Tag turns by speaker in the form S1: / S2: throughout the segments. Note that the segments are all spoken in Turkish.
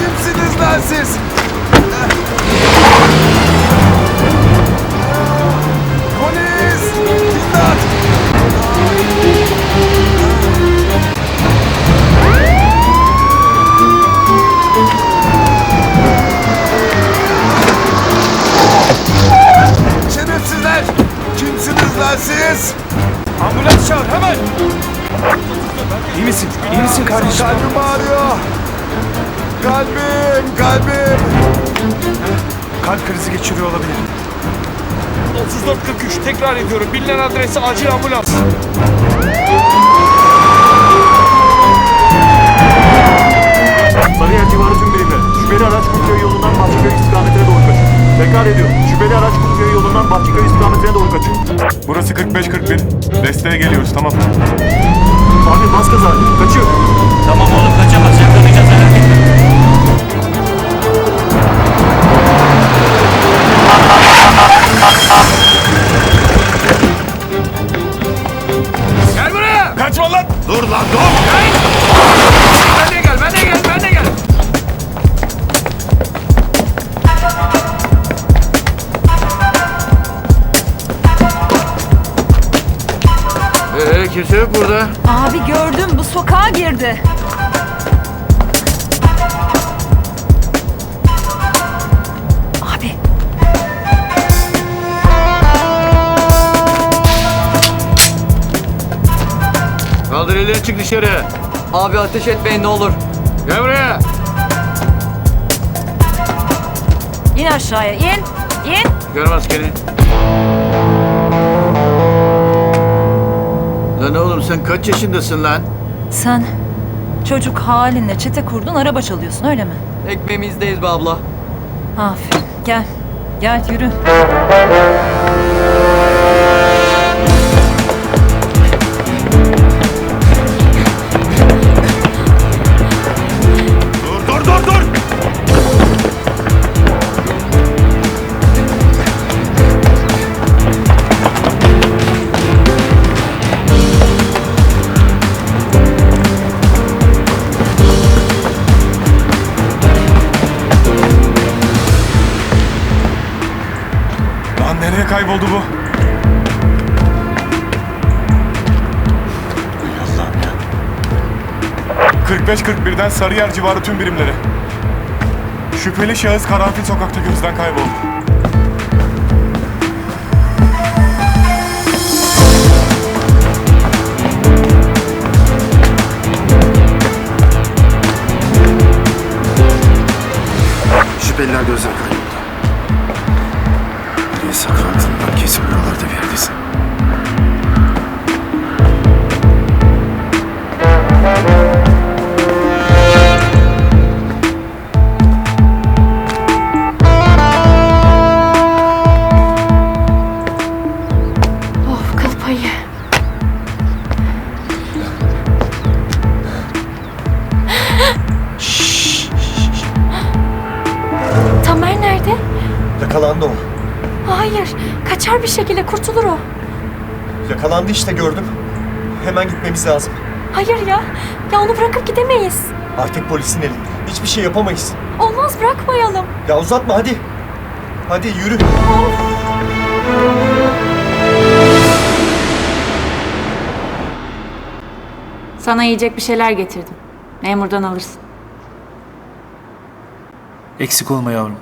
S1: Kimsiniz lan siz? Polis! İmdat! Şerefsizler! Kimsiniz lan siz?
S2: Ambulans çağır hemen! İyi misin? İyi misin kardeşim?
S1: Kalbim ağrıyor. Kalbim, kalbim.
S2: Kalp krizi geçiriyor olabilir. 3443 tekrar ediyorum. Bilinen adrese acil ambulans.
S3: Sarıyer civarı tüm birimler. Şüpheli araç Kumköy yolundan Bahçeköy istikametine doğru kaçıyor. Tekrar ediyorum. Şüpheli araç Kumköy yolundan Bahçeköy istikametine doğru kaçıyor.
S4: Burası 45-41. Desteğe geliyoruz tamam.
S3: Abi bas gaza. Kaçıyor.
S5: Tamam oğlum kaçamaz yakalayacağız
S2: Gel buraya.
S4: Kaçma lan!
S1: Dur lan dur.
S2: Ben de gel, ben de gel, ben de gel.
S1: Ee, kimse yok burada.
S6: Abi gördüm bu sokağa girdi.
S1: Kaldır elleri çık dışarı.
S5: Abi ateş etmeyin ne olur.
S1: Gel buraya.
S6: in aşağıya in. in.
S1: Çıkar maskeni. Lan oğlum sen kaç yaşındasın lan?
S6: Sen çocuk halinle çete kurdun araba çalıyorsun öyle mi?
S5: Ekmeğimizdeyiz be abla.
S6: Aferin gel. Gel yürü.
S4: Kayboldu bu? Allah'ım ya. 45-41'den Sarıyer civarı tüm birimlere. Şüpheli şahıs Karanfil sokakta gözden kayboldu.
S1: Şüpheliler gözden kayboldu.
S3: Yakalandı o.
S7: Hayır. Kaçar bir şekilde kurtulur o.
S3: Yakalandı işte gördüm. Hemen gitmemiz lazım.
S7: Hayır ya. Ya onu bırakıp gidemeyiz.
S3: Artık polisin elinde. Hiçbir şey yapamayız.
S7: Olmaz bırakmayalım.
S3: Ya uzatma hadi. Hadi yürü.
S8: Sana yiyecek bir şeyler getirdim. Memurdan alırsın.
S9: Eksik olma yavrum.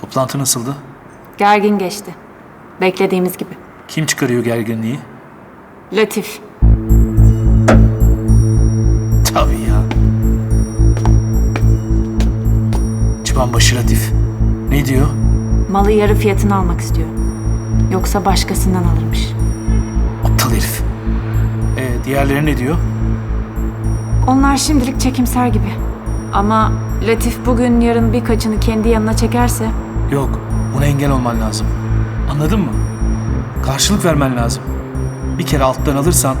S9: Toplantı nasıldı?
S8: Gergin geçti. Beklediğimiz gibi.
S9: Kim çıkarıyor gerginliği?
S8: Latif.
S9: Tabii ya. Çıbanbaşı Latif. Ne diyor?
S8: Malı yarı fiyatına almak istiyor. Yoksa başkasından alırmış.
S9: Aptal herif. E, diğerleri ne diyor?
S8: Onlar şimdilik çekimser gibi. Ama Latif bugün yarın birkaçını kendi yanına çekerse
S9: Yok, buna engel olman lazım. Anladın mı? Karşılık vermen lazım. Bir kere alttan alırsan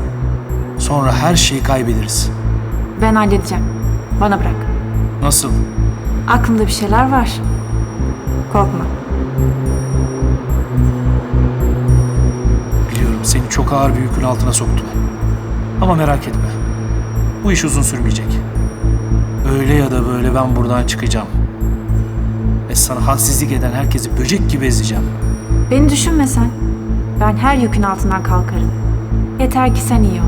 S9: sonra her şeyi kaybederiz.
S8: ben halledeceğim. Bana bırak.
S9: Nasıl?
S8: Aklımda bir şeyler var. Korkma.
S9: Biliyorum seni çok ağır bir yükün altına soktum. Ama merak etme. Bu iş uzun sürmeyecek. Öyle ya da böyle ben buradan çıkacağım. Ve sana hadsizlik eden herkesi böcek gibi ezeceğim.
S8: Beni düşünme sen. Ben her yükün altından kalkarım. Yeter ki sen iyi ol.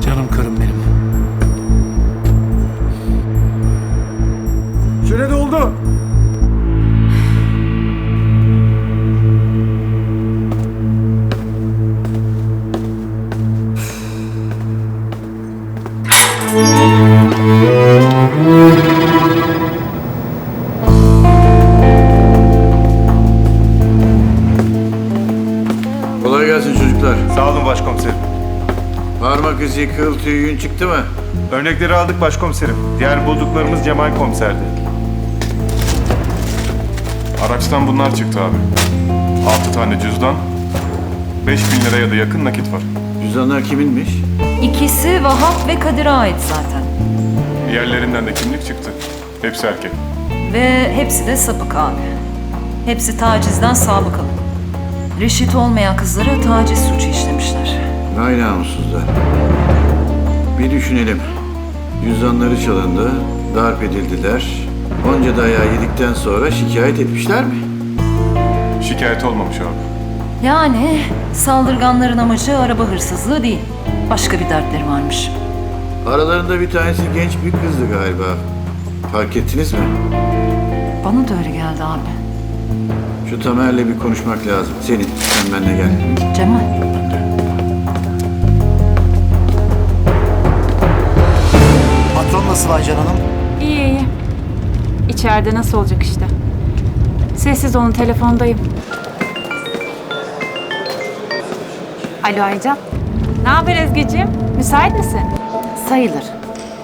S9: Canım karım benim.
S2: Süre doldu.
S4: thank
S1: you İzi, kıl tüyü, yün çıktı mı?
S4: Örnekleri aldık başkomiserim. Diğer bulduklarımız Cemal komiserdi. Araçtan bunlar çıktı abi. Altı tane cüzdan, 5000 liraya da yakın nakit var.
S1: Cüzdanlar kiminmiş?
S6: İkisi Vahap ve Kadir'e ait zaten.
S4: Diğerlerinden de kimlik çıktı. Hepsi erkek.
S6: Ve hepsi de sapık abi. Hepsi tacizden sabıkalı. Reşit olmayan kızlara taciz suçu işlemişler.
S1: Vay namussuzlar. Bir düşünelim. Cüzdanları çalındı, darp edildiler. Onca dayağı yedikten sonra şikayet etmişler mi?
S4: Şikayet olmamış abi.
S6: Yani saldırganların amacı araba hırsızlığı değil. Başka bir dertleri varmış.
S1: Aralarında bir tanesi genç bir kızdı galiba. Fark ettiniz mi?
S6: Bana da öyle geldi abi.
S1: Şu Tamer'le bir konuşmak lazım. Senin, sen benimle gel.
S6: Cemal.
S2: Aycan Hanım?
S8: İyi iyi. İçeride nasıl olacak işte. Sessiz olun telefondayım. Alo Aycan. Ne haber Ezgi'ciğim? Müsait misin?
S10: Sayılır.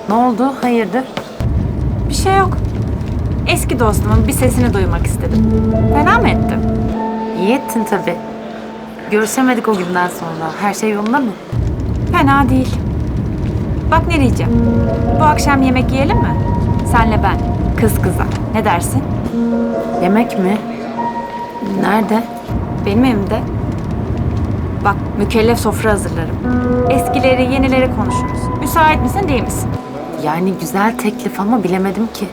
S10: Ne oldu? Hayırdır?
S8: Bir şey yok. Eski dostumun bir sesini duymak istedim. Fena mı ettim?
S10: İyi ettin tabii. Görüşemedik o günden sonra. Her şey yolunda mı?
S8: Fena değil. Bak ne diyeceğim. Bu akşam yemek yiyelim mi? Senle ben. Kız kıza. Ne dersin?
S10: Yemek mi? Nerede?
S8: Benim evimde. Bak mükellef sofra hazırlarım. Eskileri, yenileri konuşuruz. Müsait misin değil misin?
S10: Yani güzel teklif ama bilemedim ki.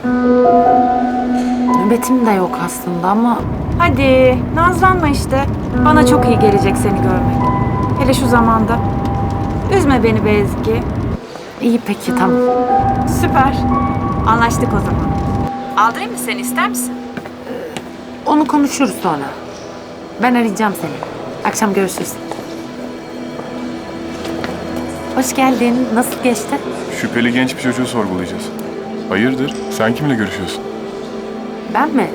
S10: Nöbetim de yok aslında ama
S8: Hadi nazlanma işte. Bana çok iyi gelecek seni görmek. Hele şu zamanda. Üzme beni be Ezgi.
S10: İyi peki tamam.
S8: Süper. Anlaştık o zaman. Aldırayım mı seni ister misin?
S10: Onu konuşuruz sonra. Ben arayacağım seni. Akşam görüşürüz. Hoş geldin. Nasıl geçti?
S4: Şüpheli genç bir çocuğu sorgulayacağız. Hayırdır? Sen kimle görüşüyorsun?
S10: Ben mi?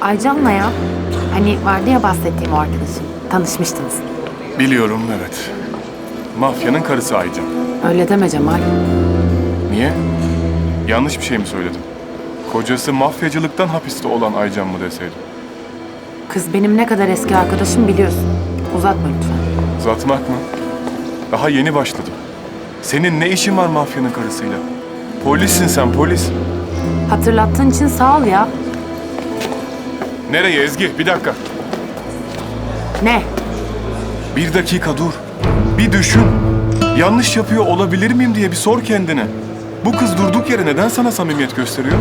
S10: Aycan'la ya. Hani vardı ya bahsettiğim o arkadaşım. Tanışmıştınız.
S4: Biliyorum evet. Mafyanın karısı Aycan.
S10: Öyle deme Cemal.
S4: Niye? Yanlış bir şey mi söyledim? Kocası mafyacılıktan hapiste olan Aycan mı deseydim?
S10: Kız benim ne kadar eski arkadaşım biliyorsun. Uzatma lütfen.
S4: Uzatmak mı? Daha yeni başladım. Senin ne işin var mafyanın karısıyla? Polissin sen polis.
S10: Hatırlattığın için sağ ol ya.
S4: Nereye Ezgi? Bir dakika.
S10: Ne?
S4: Bir dakika dur. Bir düşün. Yanlış yapıyor olabilir miyim diye bir sor kendine. Bu kız durduk yere neden sana samimiyet gösteriyor?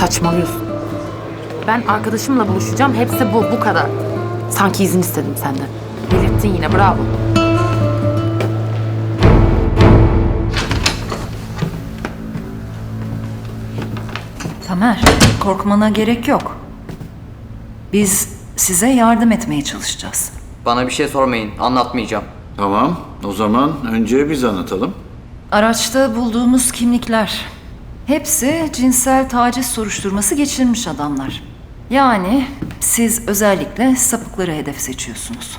S10: Saçmalıyorsun. Ben arkadaşımla buluşacağım. Hepsi bu, bu kadar. Sanki izin istedim senden. Belirttin yine, bravo.
S6: Tamer, korkmana gerek yok. Biz size yardım etmeye çalışacağız.
S5: Bana bir şey sormayın. Anlatmayacağım.
S1: Tamam, o zaman önce biz anlatalım.
S6: Araçta bulduğumuz kimlikler. Hepsi cinsel taciz soruşturması geçirmiş adamlar. Yani siz özellikle sapıkları hedef seçiyorsunuz.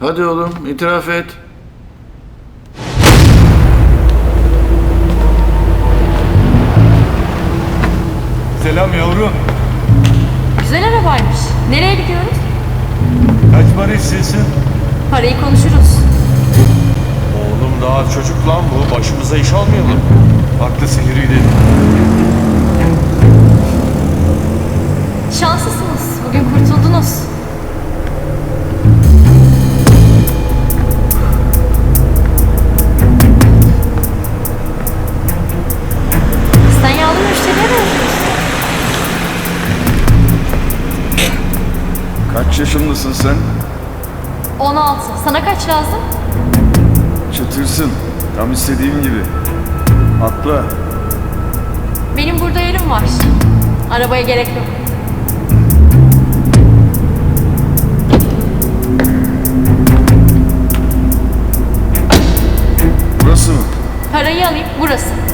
S1: Hadi oğlum, itiraf et.
S2: Selam yavrum.
S7: Güzel arabaymış. Nereye gidiyoruz?
S2: Kaç para istiyorsun?
S7: Parayı konuşuruz.
S2: Oğlum daha çocuk lan bu. Başımıza iş almayalım. Haklısın yürü
S1: Kaç
S7: lazım?
S1: Çıtırsın. Tam istediğim gibi. Atla.
S7: Benim burada yerim var. Arabaya gerek yok.
S1: Burası mı?
S7: Parayı alayım. Burası.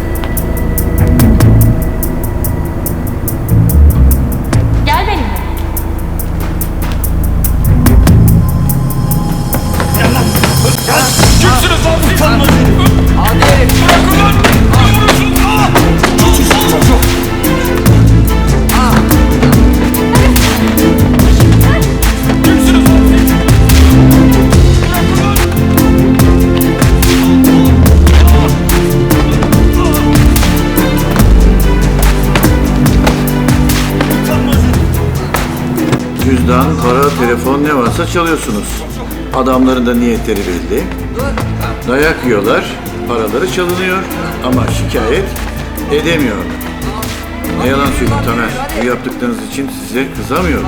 S1: Para, telefon ne varsa çalıyorsunuz. Adamların da niyetleri belli. Dayak yiyorlar, paraları çalınıyor ama şikayet edemiyorlar. Ne yalan söyleyeyim Tamer, bu yaptıklarınız için size kızamıyorum.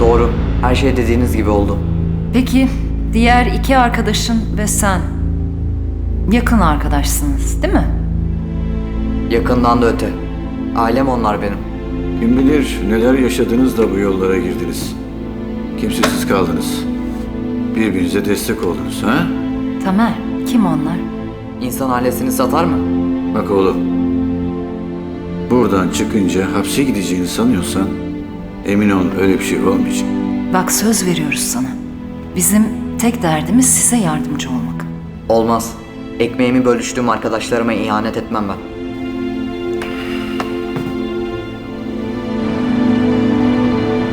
S5: Doğru. Her şey dediğiniz gibi oldu.
S6: Peki diğer iki arkadaşın ve sen yakın arkadaşsınız değil mi?
S5: Yakından da öte. Ailem onlar benim.
S1: Kim bilir neler yaşadınız da bu yollara girdiniz. Kimsesiz kaldınız. Birbirinize destek oldunuz ha?
S6: Tamer, kim onlar?
S5: İnsan ailesini satar mı?
S1: Bak oğlum. Buradan çıkınca hapse gideceğini sanıyorsan emin ol öyle bir şey olmayacak.
S6: Bak söz veriyoruz sana. Bizim tek derdimiz size yardımcı olmak.
S5: Olmaz. Ekmeğimi bölüştüğüm arkadaşlarıma ihanet etmem ben.